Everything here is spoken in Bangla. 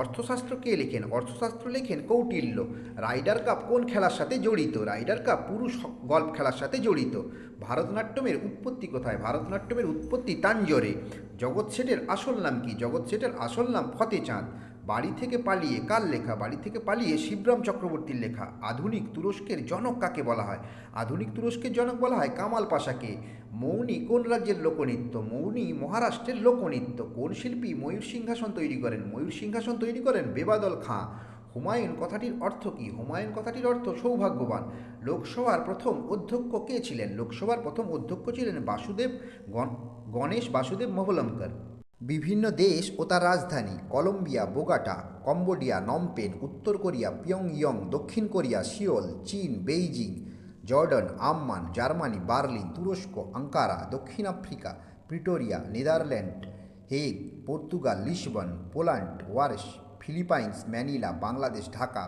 অর্থশাস্ত্র কে লেখেন? অর্থশাস্ত্র লেখেন কৌটিল্য। রাইডার কাপ কোন খেলার সাথে জড়িত? রাইডার কাপ পুরুষ গল্ফ খেলার সাথে জড়িত। ভারতনাট্যমের উৎপত্তি কোথায়? ভারতনাট্যমের উৎপত্তি তাঞ্জোরে। জগৎ শেঠের আসল নাম কি? জগৎ শেঠের আসল নাম ফতে চাঁদ বাড়ি থেকে পালিয়ে কার লেখা? বাড়ি থেকে পালিয়ে শিবরাম চক্রবর্তীর লেখা। আধুনিক তুরস্কের জনক কাকে বলা হয়? আধুনিক তুরস্কের জনক বলা হয় কামাল পাশাকে। মৌনি কোন রাজ্যের লোকনৃত্য? মৌনি মহারাষ্ট্রের লোকনৃত্য। কোন শিল্পী ময়ূর সিংহাসন তৈরি করেন? ময়ূর সিংহাসন তৈরি করেন বেবাদল খাঁ। হুমায়ুন কথাটির অর্থ কী? হুমায়ুন কথাটির অর্থ সৌভাগ্যবান। লোকসভার প্রথম অধ্যক্ষ কে ছিলেন? লোকসভার প্রথম অধ্যক্ষ ছিলেন বাসুদেব গণ- গণেশ বাসুদেব মহলঙ্কর বিভিন্ন দেশ ও তার রাজধানী Colombia, Bogota, Cambodia, Phnom Penh, উত্তর কোরিয়া, পিয়ংইয়ং, দক্ষিণ কোরিয়া, সিওল, চীন, Beijing, Jordan, Amman, Germany, Berlin, তুরস্ক, আঙ্কারা, দক্ষিণ Africa, Pretoria, Netherland, Hague, Portugal, Lisbon, Poland Warsaw Philippines, Manila, Bangladesh, Dhaka.